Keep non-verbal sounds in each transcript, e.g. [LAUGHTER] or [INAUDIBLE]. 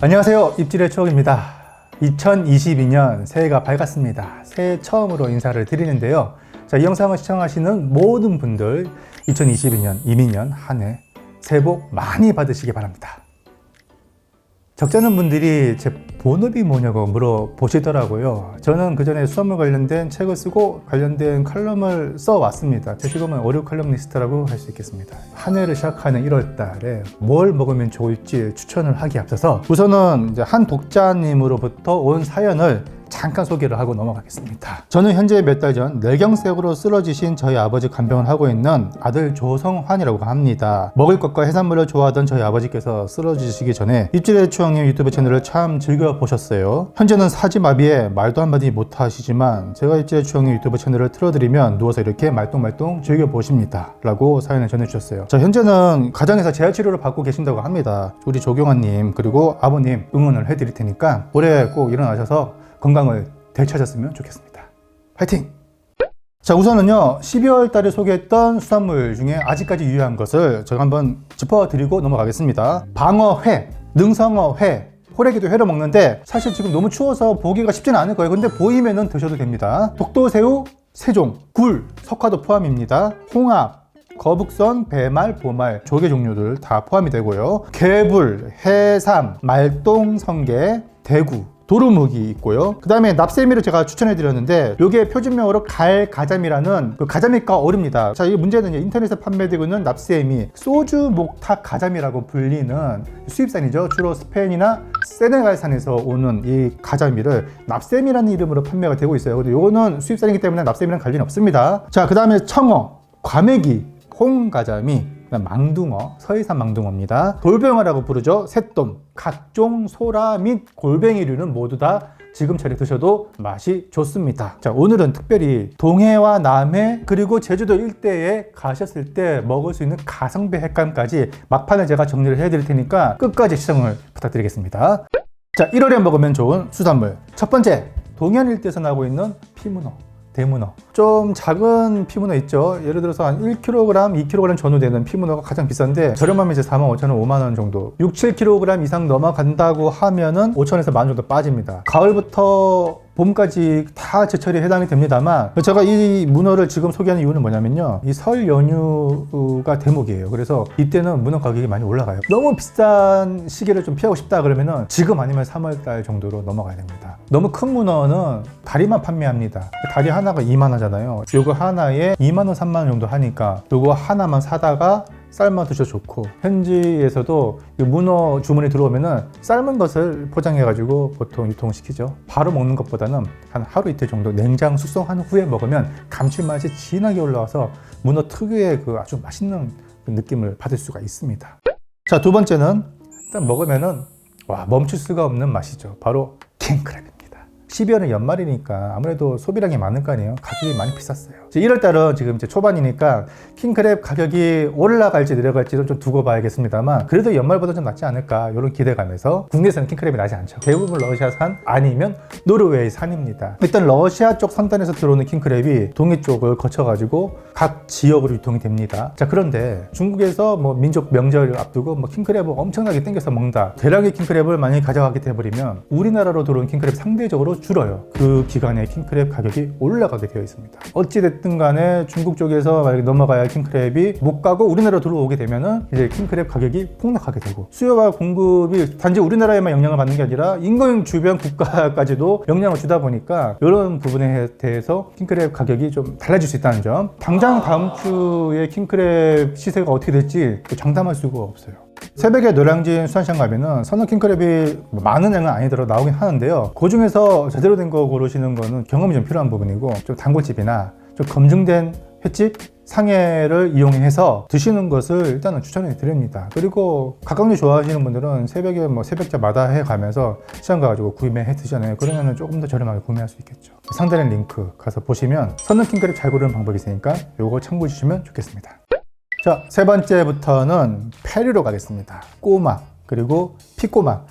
안녕하세요. 입질의 추억입니다. 2022년 새해가 밝았습니다. 새해 처음으로 인사를 드리는데요. 자, 이 영상을 시청하시는 모든 분들 2022년 이민년 한 해 새해 복 많이 받으시기 바랍니다. 적잖은 분들이 제 본업이 뭐냐고 물어보시더라고요. 저는 그 전에 수험을 관련된 책을 쓰고 관련된 칼럼을 써왔습니다. 제 지금은 어류 칼럼니스트라고 할 수 있겠습니다. 한 해를 시작하는 1월 달에 뭘 먹으면 좋을지 추천을 하기 앞서서 우선은 한 독자님으로부터 온 사연을 잠깐 소개를 하고 넘어가겠습니다. 저는 현재 몇 달 전 뇌경색으로 쓰러지신 저희 아버지 간병을 하고 있는 아들 조성환이라고 합니다. 먹을 것과 해산물을 좋아하던 저희 아버지께서 쓰러지시기 전에 입질의 추억님 유튜브 채널을 참 즐겨 보셨어요. 현재는 사지마비에 말도 한마디 못 하시지만 제가 입질의 추억님 유튜브 채널을 틀어드리면 누워서 이렇게 말똥말똥 즐겨 보십니다. 라고 사연을 전해주셨어요. 자, 현재는 가정에서 재활치료를 받고 계신다고 합니다. 우리 조경환님 그리고 아버님 응원을 해드릴 테니까 올해 꼭 일어나셔서 건강을 되찾았으면 좋겠습니다. 파이팅! 자 우선은요 12월 달에 소개했던 수산물 중에 아직까지 유효한 것을 제가 한번 짚어드리고 넘어가겠습니다 방어회, 능성어회 호래기도 회로 먹는데 사실 지금 너무 추워서 보기가 쉽지는 않을 거예요 근데 보이면은 드셔도 됩니다 독도새우, 세종, 굴, 석화도 포함입니다 홍합, 거북선, 배말, 보말, 조개 종류들 다 포함이 되고요. 개불, 해삼, 말똥, 성게, 대구, 도루묵이 있고요. 그 다음에 납세미를 제가 추천해 드렸는데 이게 표준명으로 갈가자미라는 그 가자미과 어릅니다. 자, 이 문제는 인터넷에 판매되고 있는 납세미, 소주 목탁 가자미라고 불리는 수입산이죠. 주로 스페인이나 세네갈산에서 오는 이 가자미를 납세미라는 이름으로 판매가 되고 있어요. 근데 이거는 수입산이기 때문에 납세미랑 관련이 없습니다. 자, 그 다음에 청어, 과메기, 홍가자미, 망둥어, 서해산 망둥어입니다. 돌병어라고 부르죠. 새돔, 각종 소라 및 골뱅이류는 모두 다 지금처럼 드셔도 맛이 좋습니다. 자, 오늘은 특별히 동해와 남해 그리고 제주도 일대에 가셨을 때 먹을 수 있는 가성비 횟감까지 막판에 제가 정리를 해드릴 테니까 끝까지 시청을 부탁드리겠습니다. 자, 1월에 먹으면 좋은 수산물. 첫 번째, 동해안 일대에서 나고 있는 피문어. 대문어. 좀 작은 피문어 있죠. 예를 들어서 한 1kg, 2kg 전후 되는 피문어가 가장 비싼데 저렴하면 이제 4만 5천 원, 5만 원 정도. 6, 7kg 이상 넘어간다고 하면은 5천에서 만원 정도 빠집니다. 가을부터 봄까지 다 제철에 해당이 됩니다만 제가 이 문어를 지금 소개하는 이유는 뭐냐면요 이 설 연휴가 대목이에요 그래서 이때는 문어 가격이 많이 올라가요 너무 비싼 시기를 좀 피하고 싶다 그러면은 지금 아니면 3월달 정도로 넘어가야 됩니다 너무 큰 문어는 다리만 판매합니다. 다리 하나가 2만 원잖아요. 요거 하나에 2만 원 3만 원 정도 하니까 요거 하나만 사다가 삶아 드셔 좋고 현지에서도 이 문어 주문이 들어오면은 삶은 것을 포장해 가지고 보통 유통시키죠. 바로 먹는 것보다는 한 하루 이틀 정도 냉장 숙성한 후에 먹으면 감칠맛이 진하게 올라와서 문어 특유의 그 아주 맛있는 그 느낌을 받을 수가 있습니다. 자 두 번째는 일단 먹으면은 와 멈출 수가 없는 맛이죠. 바로 킹크랩입니다 12월은 연말이니까 아무래도 소비량이 많을 거 아니에요. 가격이 많이 비쌌어요. 1월달은 지금 이제 초반이니까 킹크랩 가격이 올라갈지 내려갈지는 좀 두고 봐야겠습니다만 그래도 연말보다 좀 낫지 않을까 이런 기대감에서 국내에서는 킹크랩이 나지 않죠. 대부분 러시아산 아니면 노르웨이 산입니다. 일단 러시아 쪽 선단에서 들어오는 킹크랩이 동해 쪽을 거쳐가지고 각 지역으로 유통이 됩니다. 자 그런데 중국에서 뭐 민족 명절 앞두고 뭐 킹크랩을 엄청나게 땡겨서 먹는다. 대량의 킹크랩을 만약에 가져가게 돼버리면 우리나라로 들어온 킹크랩 상대적으로 줄어요. 그 기간에 킹크랩 가격이 올라가게 되어 있습니다. 어찌됐든 간에 중국 쪽에서 만약에 넘어가야 할 킹크랩이 못 가고 우리나라로 들어오게 되면은 이제 킹크랩 가격이 폭락하게 되고 수요와 공급이 단지 우리나라에만 영향을 받는 게 아니라 인근 주변 국가까지도 영향을 주다 보니까 이런 부분에 대해서 킹크랩 가격이 좀 달라질 수 있다는 점. 당장 다음 주에 킹크랩 시세가 어떻게 될지 장담할 수가 없어요. 새벽에 노량진 수산시장 가면은 선어 킹크랩이 뭐 많은 양은 아니더라도 나오긴 하는데요. 그 중에서 제대로 된 거 고르시는 거는 경험이 좀 필요한 부분이고 좀 단골집이나 좀 검증된 횟집 상해를 이용해서 드시는 것을 일단은 추천해 드립니다. 그리고 각각류 좋아하시는 분들은 새벽에 뭐 새벽자 마다 해 가면서 시장 가가지고 구매해 드시잖아요. 그러면은 조금 더 저렴하게 구매할 수 있겠죠. 상단에 링크 가서 보시면 선어 킹크랩 잘 고르는 방법이 있으니까 요거 참고해 주시면 좋겠습니다. 자, 세 번째부터는 페리로 가겠습니다. 꼬막, 그리고 피꼬막.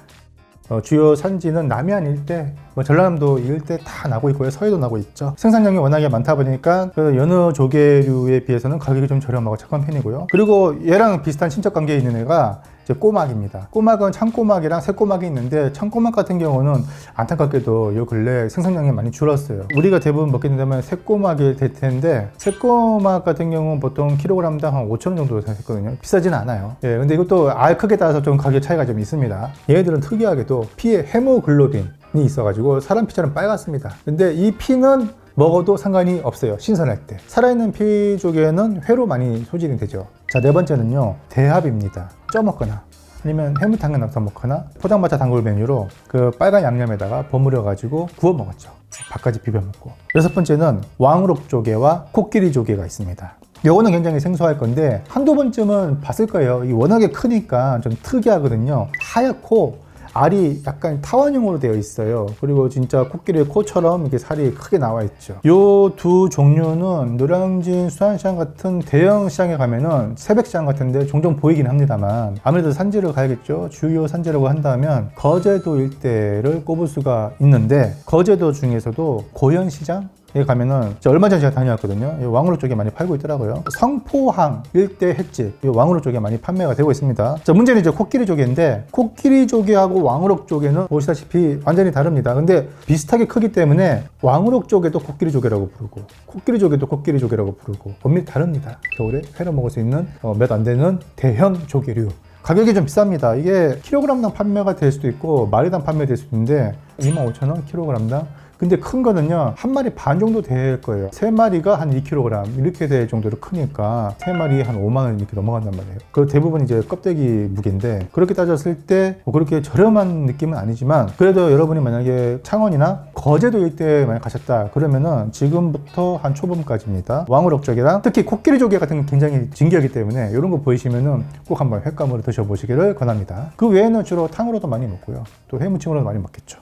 어, 주요 산지는 남해안 일대, 뭐 전라남도 일대 다 나고 있고요. 서해도 나고 있죠. 생산량이 워낙에 많다 보니까 그 여느 조개류에 비해서는 가격이 좀 저렴하고 착한 편이고요. 그리고 얘랑 비슷한 친척 관계에 있는 애가 이제 꼬막입니다. 꼬막은 창꼬막이랑 새꼬막이 있는데 창꼬막 같은 경우는 안타깝게도 요 근래 생산량이 많이 줄었어요. 우리가 대부분 먹게 된다면 새꼬막이 될 텐데 새꼬막 같은 경우는 보통 킬로그램당 한 5천 원 정도 생겼거든요. 비싸지는 않아요. 예, 근데 이것도 알 크기에 따라서 좀 가격 차이가 좀 있습니다. 얘네들은 특이하게도 피에 헤모글로빈이 있어가지고 사람 피처럼 빨갛습니다. 근데 이 피는 먹어도 상관이 없어요. 신선할 때. 살아있는 피 쪽에는 회로 많이 소진이 되죠. 자, 네 번째는요. 대합입니다. 쪄먹거나 아니면 해물탕에 넣어서 먹거나 포장마차 단골 메뉴로 그 빨간 양념에다가 버무려 가지고 구워 먹었죠. 밥까지 비벼 먹고. 여섯 번째는 왕우럭 조개와 코끼리 조개가 있습니다. 요거는 굉장히 생소할 건데 한두 번쯤은 봤을 거예요. 이 워낙에 크니까 좀 특이하거든요. 하얗고 알이 약간 타원형으로 되어 있어요. 그리고 진짜 코끼리의 코처럼 이렇게 살이 크게 나와 있죠. 요 두 종류는 노량진 수산시장 같은 대형 시장에 가면은 새벽시장 같은데 종종 보이긴 합니다만 아무래도 산지를 가야겠죠. 주요 산지라고 한다면 거제도 일대를 꼽을 수가 있는데 거제도 중에서도 고현시장 에 가면은 저 얼마 전에 제가 다녀왔거든요. 이 왕우로 쪽에 많이 팔고 있더라고요. 성포항 일대 횟집 이 왕우로 쪽에 많이 판매가 되고 있습니다. 자 문제는 이제 코끼리 조개인데 코끼리 조개하고 왕우럭 조개는 보시다시피 완전히 다릅니다. 근데 비슷하게 크기 때문에 왕우럭 조개도 코끼리 조개라고 부르고 코끼리 조개도 코끼리 조개라고 부르고 엄밀히 다릅니다. 겨울에 회로 먹을 수 있는 어, 몇안 되는 대형 조개류. 가격이 좀 비쌉니다. 이게 킬로그램당 판매가 될 수도 있고 마리당 판매될 수도 있는데 25,000원 킬로그램당 근데 큰 거는요 한 마리 반 정도 될 거예요. 세 마리가 한 2kg 이렇게 될 정도로 크니까 세 마리 한 5만 원 이렇게 넘어간단 말이에요. 그 대부분 이제 껍데기 무게인데 그렇게 따졌을 때뭐 그렇게 저렴한 느낌은 아니지만 그래도 여러분이 만약에 창원이나 거제도 일대에 만약 가셨다 그러면은 지금부터 한 초봄까지입니다. 왕우럭 조개랑 특히 코끼리 조개 같은 건 굉장히 진기하기 때문에 이런 거 보이시면은 꼭 한번 횟감으로 드셔보시기를 권합니다. 그 외에는 주로 탕으로도 많이 먹고요. 또 해무침으로도 많이 먹겠죠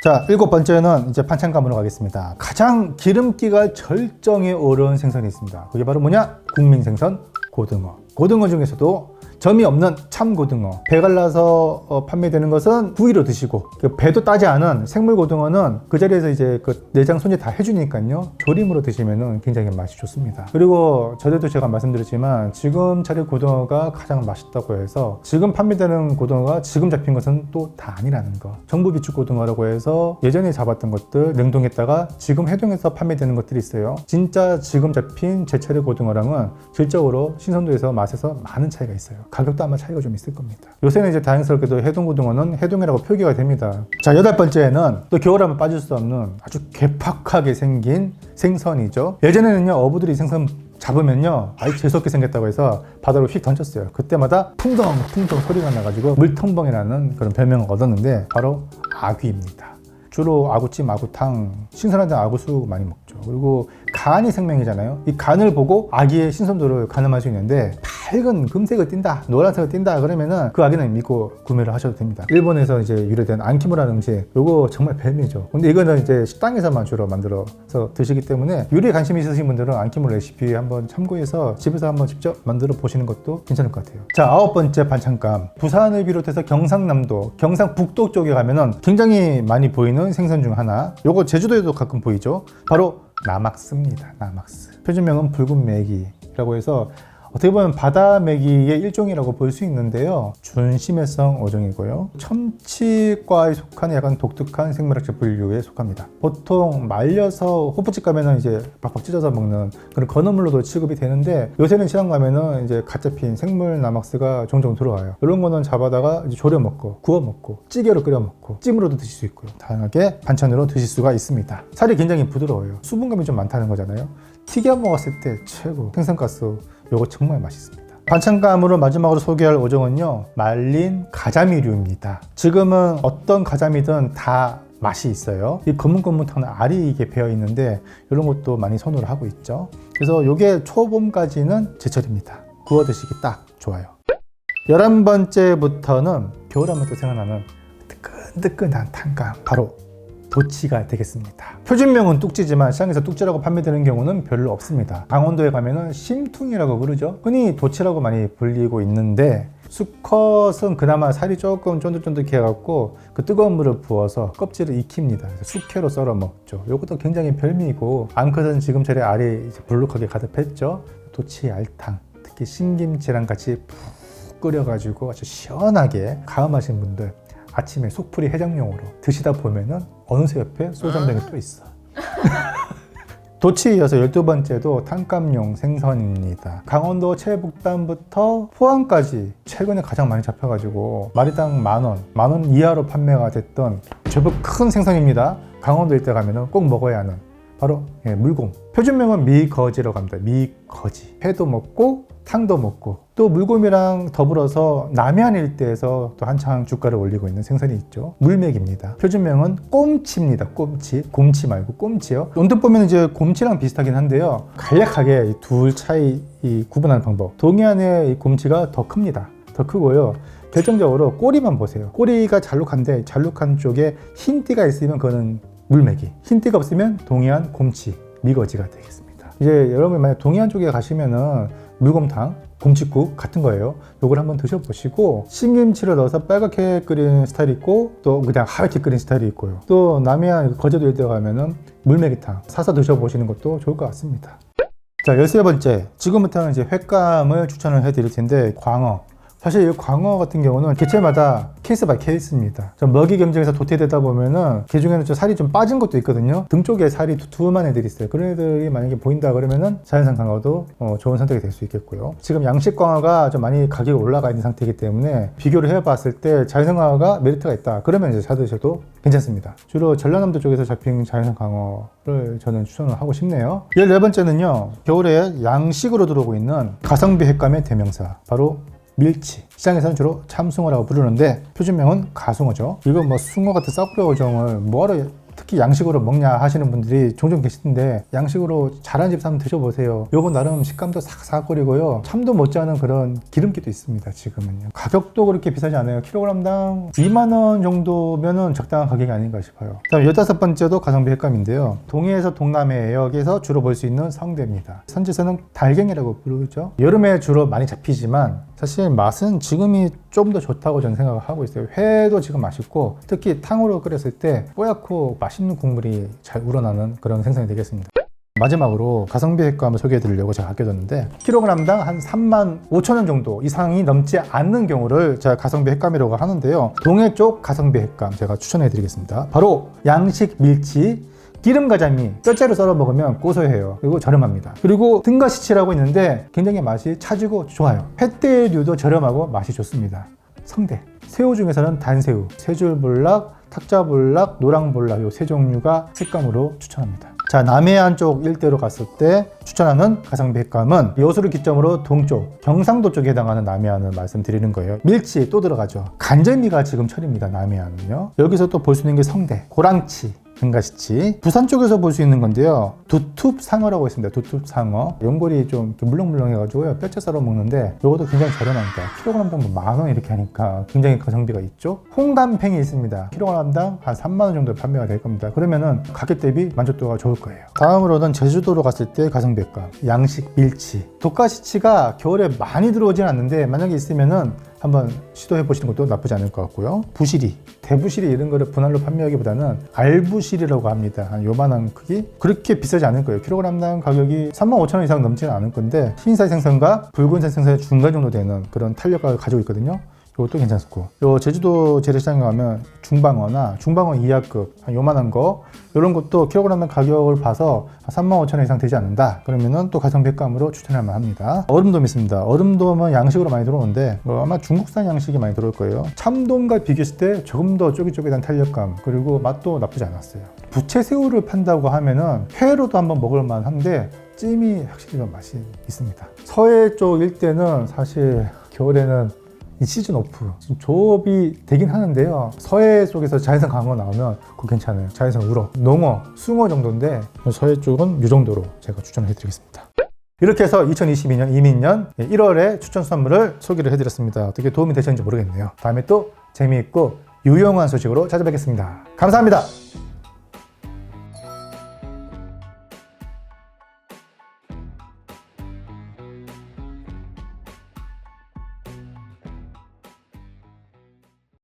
자, 일곱 번째는 이제 반찬감으로 가겠습니다. 가장 기름기가 절정에 오른 생선이 있습니다. 그게 바로 뭐냐? 국민 생선 고등어. 고등어 중에서도 점이 없는 참고등어. 배 갈라서 어, 판매되는 것은 구이로 드시고 그 배도 따지 않은 생물 고등어는 그 자리에서 이제 그 내장 손질 다 해주니까요. 조림으로 드시면은 굉장히 맛이 좋습니다. 그리고 전에도 제가 말씀드렸지만 지금 차릴 고등어가 가장 맛있다고 해서 지금 판매되는 고등어가 지금 잡힌 것은 또 다 아니라는 거. 정부 비축 고등어라고 해서 예전에 잡았던 것들 냉동했다가 지금 해동해서 판매되는 것들이 있어요. 진짜 지금 잡힌 제철의 고등어랑은 질적으로 신선도에서 맛에서 많은 차이가 있어요. 가격도 아마 차이가 좀 있을 겁니다. 요새는 이제 다행스럽게도 해동 고등어는 해동이라고 표기가 됩니다. 자, 여덟 번째는 또 겨울하면 빠질 수 없는 아주 괴팍하게 생긴 생선이죠. 예전에는요, 어부들이 생선 잡으면요 아이 재수없게 생겼다고 해서 바다로 휙 던졌어요 그때마다 풍덩 풍덩 소리가 나가지고 물통벙이라는 그런 별명을 얻었는데 바로 아귀입니다 주로 아구찜, 아구탕, 신선한 아구수 많이 먹죠. 그리고 간이 생명이잖아요. 이 간을 보고 아기의 신선도를 가늠할 수 있는데 밝은 금색을 띈다, 노란색을 띈다 그러면은 그 아기는 믿고 구매를 하셔도 됩니다. 일본에서 이제 유래된 안키무라는 음식, 요거 정말 별미죠. 근데 이거는 이제 식당에서만 주로 만들어서 드시기 때문에 요리에 관심 있으신 분들은 안키무 레시피 한번 참고해서 집에서 한번 직접 만들어 보시는 것도 괜찮을 것 같아요. 자, 아홉 번째 반찬감. 부산을 비롯해서 경상남도, 경상북도 쪽에 가면은 굉장히 많이 보이는 생선 중 하나. 요거 제주도에도 가끔 보이죠. 바로 나막스입니다. 나막스. 표준명은 붉은 메기라고 해서 어떻게 보면 바다 메기의 일종이라고 볼 수 있는데요. 준심해성 어종이고요. 참치과에 속하는 약간 독특한 생물학적 분류에 속합니다. 보통 말려서 호프집 가면은 이제 박박 찢어서 먹는 그런 건어물로도 취급이 되는데 요새는 시장 가면은 이제 갓 잡힌 생물 나막스가 종종 들어와요. 이런 거는 잡아다가 졸여 먹고 구워 먹고 찌개로 끓여 먹고 찜으로도 드실 수 있고요. 다양하게 반찬으로 드실 수가 있습니다. 살이 굉장히 부드러워요. 수분감이 좀 많다는 거잖아요. 튀겨 먹었을 때 최고 생선가스 요거 정말 맛있습니다. 반찬감으로 마지막으로 소개할 오종은요 말린 가자미류입니다. 지금은 어떤 가자미든 다 맛이 있어요. 이 거뭇거뭇한 알이 이게 배어 있는데 이런 것도 많이 선호를 하고 있죠. 그래서 요게 초봄까지는 제철입니다. 구워 드시기 딱 좋아요. 열한 번째부터는 겨울하면 또 생각나는 뜨끈뜨끈한 탄감 바로 도치가 되겠습니다. 표준명은 뚝지지만 시장에서 뚝지라고 판매되는 경우는 별로 없습니다. 강원도에 가면은 심퉁이라고 부르죠. 흔히 도치라고 많이 불리고 있는데 수컷은 그나마 살이 조금 쫀득쫀득해 갖고 그 뜨거운 물을 부어서 껍질을 익힙니다. 숙회로 썰어 먹죠. 이것도 굉장히 별미고 암컷은 지금 차례 알이 불룩하게 가득했죠. 도치 알탕 특히 신김치랑 같이 푹푹 끓여가지고 아주 시원하게 가음하신 분들 아침에 속풀이 해장용으로 드시다 보면은 어느새 옆에 소주 한 병이 또 있어. [LAUGHS] 도치에 이어서 12번째도 탄감용 생선입니다. 강원도 최북단부터 포항까지 최근에 가장 많이 잡혀가지고 마리당 만 원, 만 원 이하로 판매가 됐던 제법 큰 생선입니다. 강원도 일대 가면은 꼭 먹어야 하는 바로 예, 물곰. 표준명은 미거지라고 합니다. 미거지. 회도 먹고 탕도 먹고 또 물곰이랑 더불어서 남해안 일대에서 또 한창 주가를 올리고 있는 생선이 있죠. 물맥입니다. 표준명은 꼼치입니다. 꼼치. 곰치 말고 꼼치요. 언뜻 보면 이제 곰치랑 비슷하긴 한데요. 간략하게 이둘 차이 이 구분하는 방법. 동해안의 이 곰치가 더 큽니다. 더 크고요. 결정적으로 꼬리만 보세요. 꼬리가 잘록한데 잘록한 쪽에 흰 띠가 있으면 그거는 물맥이. 흰 띠가 없으면 동해안 곰치, 미거지가 되겠습니다. 이제 여러분 만약 동해안 쪽에 가시면은 물곰탕, 곰칫국 같은 거예요. 요걸 한번 드셔보시고 신김치를 넣어서 빨갛게 끓이는 스타일이 있고 또 그냥 하얗게 끓이는 스타일이 있고요. 또 남해안 거제도 일대 가면은 물메기탕 사서 드셔보시는 것도 좋을 것 같습니다. 자, 열세 번째. 지금부터는 이제 횟감을 추천을 해드릴 텐데, 광어. 사실 이 광어 같은 경우는 개체마다 케이스 바이 케이스입니다. 좀 먹이 경쟁에서 도태되다 보면은 그 중에는 좀 살이 좀 빠진 것도 있거든요. 등 쪽에 살이 두툼한 애들이 있어요. 그런 애들이 만약에 보인다 그러면은 자연산 광어도 어, 좋은 선택이 될 수 있겠고요. 지금 양식 광어가 좀 많이 가격이 올라가 있는 상태이기 때문에 비교를 해봤을 때 자연산 광어가 메리트가 있다. 그러면 이제 사드셔도 괜찮습니다. 주로 전라남도 쪽에서 잡힌 자연산 광어를 저는 추천을 하고 싶네요. 14번째는요. 겨울에 양식으로 들어오고 있는 가성비 횟감의 대명사. 바로 밀치. 시장에서는 주로 참숭어라고 부르는데 표준명은 가숭어죠. 이거 뭐 숭어 같은 싸구려 어종을 뭐하러 특히 양식으로 먹냐 하시는 분들이 종종 계시는데 양식으로 잘한 집 한번 드셔보세요. 요거 나름 식감도 삭삭거리고요. 참도 못지않은 그런 기름기도 있습니다. 지금은요. 가격도 그렇게 비싸지 않아요. 킬로그램당 2만 원 정도면은 적당한 가격이 아닌가 싶어요. 다음 열다섯 번째도 가성비 횟감인데요. 동해에서 동남해 해역에서 주로 볼 수 있는 성대입니다. 선지서는 달갱이라고 부르죠. 여름에 주로 많이 잡히지만 사실 맛은 지금이 좀 더 좋다고 저는 생각을 하고 있어요. 회도 지금 맛있고 특히 탕으로 끓였을 때 뽀얗고 맛있는 국물이 잘 우러나는 그런 생선이 되겠습니다. 마지막으로 가성비 횟감을 소개해 드리려고 제가 아껴뒀는데 킬로그램당 한 3만 5천 원 정도 이상이 넘지 않는 경우를 제가 가성비 횟감이라고 하는데요. 동해 쪽 가성비 횟감 제가 추천해 드리겠습니다. 바로 양식 밀치 기름 가자미 뼈째로 썰어 먹으면 고소해요. 그리고 저렴합니다. 그리고 등가시치라고 있는데 굉장히 맛이 차지고 좋아요. 횟대류도 저렴하고 맛이 좋습니다. 성대. 새우 중에서는 단새우, 세줄볼락, 탁자볼락, 노랑볼락 요 세 종류가 색감으로 추천합니다. 자, 남해안 쪽 일대로 갔을 때 추천하는 가성비 횟감은 여수를 기점으로 동쪽, 경상도 쪽에 해당하는 남해안을 말씀드리는 거예요. 밀치 또 들어가죠. 간절미가 지금 철입니다. 남해안은요. 여기서 또 볼 수 있는 게 성대, 고랑치, 등가시치. 부산 쪽에서 볼 수 있는 건데요. 두툭 상어라고 있습니다. 두툭 상어. 연골이 좀 물렁물렁해가지고요 뼈째 썰어 먹는데 이것도 굉장히 저렴합니다. 킬로그램당 뭐 만원 이렇게 하니까 굉장히 가성비가 있죠. 홍감팽이 있습니다. 킬로그램당 한 3만 원 정도 판매가 될 겁니다. 그러면은 가격 대비 만족도가 좋을 거예요. 다음으로는 제주도로 갔을 때 가성비가 양식 밀치. 독가시치가 겨울에 많이 들어오진 않는데 만약에 있으면은 한번 시도해 보시는 것도 나쁘지 않을 것 같고요. 부시리, 대부시리 이런 거를 분할로 판매하기보다는 알부시리라고 합니다. 한 요만한 크기? 그렇게 비싸지 않을 거예요. 킬로그램당 가격이 3만 5천 원 이상 넘지는 않을 건데 흰살 생선과 붉은 살 생선의 중간 정도 되는 그런 탄력감을 가지고 있거든요. 이것도 괜찮고 요 제주도 재래시장에 가면 중방어나 중방어 이하급 한 요만한 거 이런 것도 킬로그램당 가격을 봐서 3만 5천 원 이상 되지 않는다. 그러면은 또 가성비 횟감으로 추천할 만합니다. 얼음돔 있습니다. 얼음돔은 양식으로 많이 들어오는데 뭐 아마 중국산 양식이 많이 들어올 거예요. 참돔과 비교했을 때 조금 더 쫄깃쫄깃한 탄력감 그리고 맛도 나쁘지 않았어요. 부채 새우를 판다고 하면은 회로도 한번 먹을 만한데 찜이 확실히 좀 맛이 있습니다. 서해 쪽 일대는 사실 겨울에는 이 시즌 오프. 조업이 되긴 하는데요. 서해 쪽에서 자연산 강어 나오면 그거 괜찮아요. 자연산 우럭, 농어, 숭어 정도인데 서해 쪽은 이 정도로 제가 추천을 해드리겠습니다. 이렇게 해서 2022년 이민년 1월에 추천 선물을 소개를 해드렸습니다. 어떻게 도움이 되셨는지 모르겠네요. 다음에 또 재미있고 유용한 소식으로 찾아뵙겠습니다. 감사합니다